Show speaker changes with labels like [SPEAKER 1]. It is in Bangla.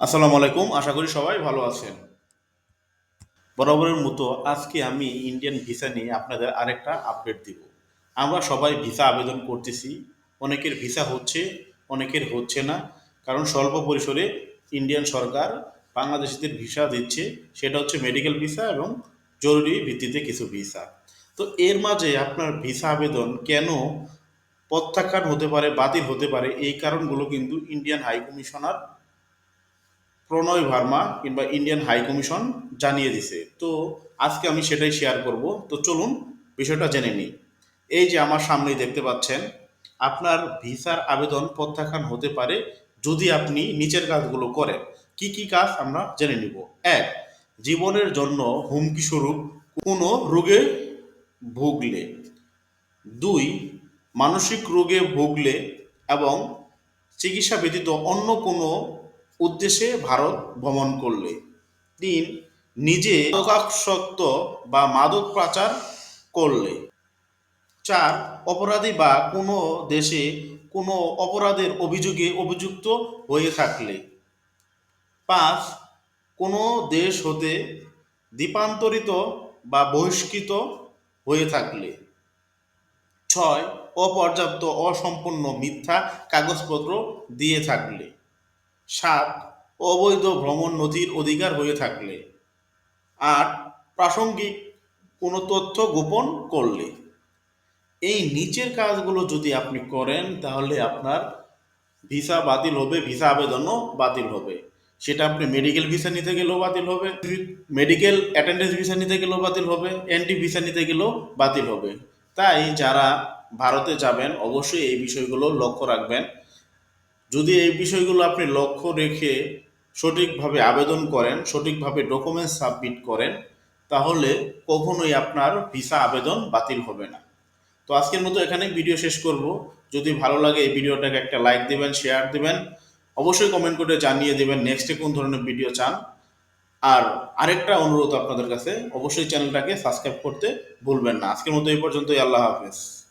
[SPEAKER 1] আসসালামু আলাইকুম, আশা করি সবাই ভালো আছেন। বরাবরের মতো আজকে আমি ইন্ডিয়ান ভিসা নিয়ে আপনাদের আরেকটা আপডেট দিব। আমরা সবাই ভিসা আবেদন করতেছি, অনেকের ভিসা হচ্ছে, অনেকের হচ্ছে না। কারণ স্বল্প পরিসরে ইন্ডিয়ান সরকার বাংলাদেশিদের ভিসা দিচ্ছে, সেটা হচ্ছে মেডিকেল ভিসা এবং জরুরি ভিত্তিতে কিছু ভিসা তো এর মাঝে আপনার ভিসা আবেদন কেন প্রত্যাখ্যান হতে পারে, বাতিল হতে পারে, এই কারণগুলো কিন্তু Indian high commissioner Pranay Verma কিংবা ইন্ডিয়ান হাই কমিশন জানিয়ে দিছে। তো আজকে আমি সেটাই শেয়ার করব। তো চলুন, বিষয়টা জেনে নিই। এই যে আমার সামনেই দেখতে পাচ্ছেন, আপনার ভিসার আবেদন প্রত্যাখ্যান হতে পারে যদি আপনি নিচের কাজগুলো করেন। কি কি কাজ আমরা জেনে নিব? এক, জীবনের জন্য হুমকি স্বরূপ কোনো রোগে ভুগলে। দুই, মানসিক রোগে ভুগলে এবং চিকিৎসা ব্যতীত অন্য কোনো উদ্দেশ্যে ভারত ভ্রমণ করলে। তিন, নিজে মাদকাসক্ত বা মাদক পাচার করলে। চার, অপরাধী বা কোনো দেশে কোনো অপরাধের অভিযোগে অভিযুক্ত হয়ে থাকলে। পাঁচ, কোনো দেশ হতে দ্বীপান্তরিত বা বহিষ্কৃত হয়ে থাকলে। ছয়, অপর্যাপ্ত, অসম্পূর্ণ মিথ্যা কাগজপত্র দিয়ে থাকলে। সাত অবৈধ ভ্রমণ নথির অধিকার হয়ে থাকলে আট প্রাসঙ্গিক কোনো তথ্য গোপন করলে। এই নিচের কাজগুলো যদি আপনি করেন, তাহলে আপনার ভিসা বাতিল হবে, ভিসা আবেদনও বাতিল হবে। সেটা আপনি মেডিকেল ভিসা নিতে গেলেও বাতিল হবে, মেডিকেল অ্যাটেন্ডেন্স ভিসা নিতে গেলেও বাতিল হবে এনটি ভিসা নিতে গেলেও বাতিল হবে। তাই যারা ভারতে যাবেন, অবশ্যই এই বিষয়গুলো লক্ষ্য রাখবেন। যদি এই বিষয়গুলো আপনি লক্ষ্য রেখে সঠিকভাবে আবেদন করেন, সঠিকভাবে ডকুমেন্টস সাবমিট করেন, তাহলে কখনোই আপনার ভিসা আবেদন বাতিল হবে না। তো আজকের মতো এখানে ভিডিও শেষ করব। যদি ভালো লাগে এই ভিডিওটাকে একটা লাইক দেবেন, শেয়ার দেবেন, অবশ্যই কমেন্ট করে জানিয়ে দেবেন নেক্সটে কোন ধরনের ভিডিও চান। আর আরেকটা অনুরোধ আপনাদের কাছে, অবশ্যই চ্যানেলটাকে সাবস্ক্রাইব করতে ভুলবেন না। আজকের মতো এই পর্যন্তই, আল্লাহ হাফেজ।